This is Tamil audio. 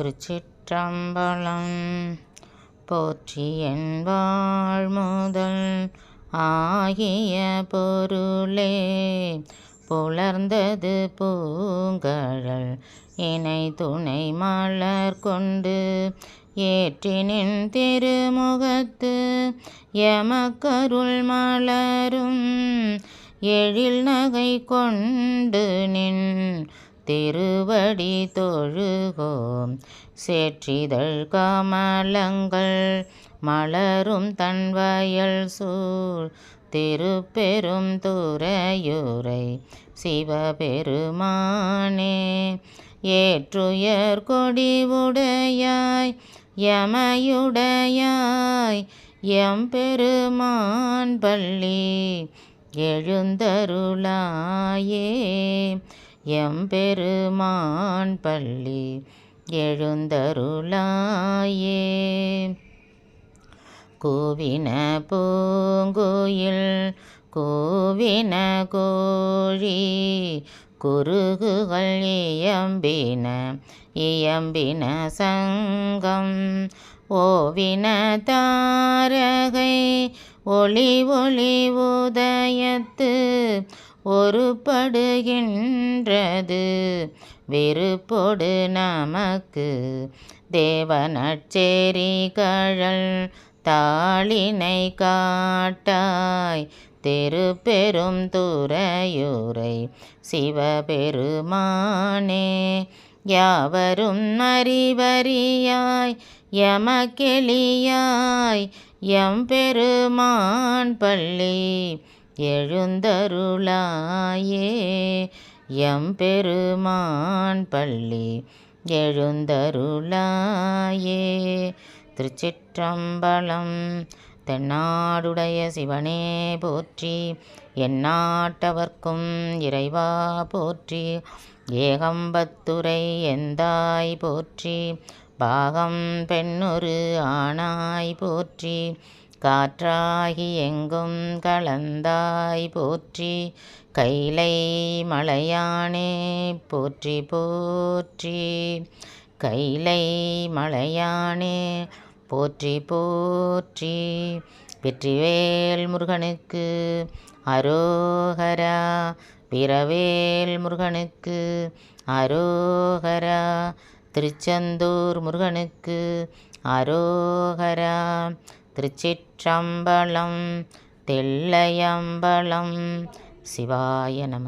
திருச்சிற்றம்பலம் போற்றி என்பாள் முதல் ஆகிய பொருளே. புலர்ந்தது பூங்கழல் இணை துணை மலர் கொண்டு ஏற்றினின் திருமுகத்து எமக்கருள் மலரும் எழில் நகை கொண்டு நின் திருவடி தொழுகோம். சேற்றிதழ் கமலங்கள் மலரும் தன்வயல் சூழ். திருப்பெரும் துறையுரை சிவபெருமானே ஏற்றுயர் கொடிவுடையாய் யமையுடையாய் எம்பெருமான் பள்ளி எழுந்தருளாயே. எம்பெருமான் பள்ளி எழுந்தருளாயே. கூவின பூங்குயில் கூவின கோழி குறுகுகள் இயம்பின இயம்பின சங்கம். ஓவின தாரகை ஒளி ஒளி உதயத்து ஒருபடுகின்றது. வெறுப்பொடு நமக்கு தேவனச்சேரி கழல் தாளினை காட்டாய். தெருப்பெரும் துறையுரை சிவபெருமானே யாவரும் அறிவறியாய். யமக்கெளியாய் எம்பெருமான் பள்ளி எழுந்தருளாயே. எம்பெருமான் பள்ளி எழுந்தருளாயே. திருச்சிற்றம்பலம் தென்னாடுடைய சிவனே போற்றி எந்நாட்டவர்க்கும் இறைவா போற்றி ஏகம்பத்துரை எந்தாய் போற்றி பாகம் பெண்ணொரு ஆணாய் போற்றி காற்றாகி எங்கும் கலந்தாய் போற்றி கைலை மலையானே போற்றி போற்றி. கைலை மலையானே போற்றி போற்றி. வெற்றிவேல் முருகனுக்கு அரோகரா பிறவேல் முருகனுக்கு அரோகரா. திருச்செந்தூர் முருகனுக்கு அரோகரா திருச்சிற்றம்பலம் தெல்லையம்பலம் சிவாய நம.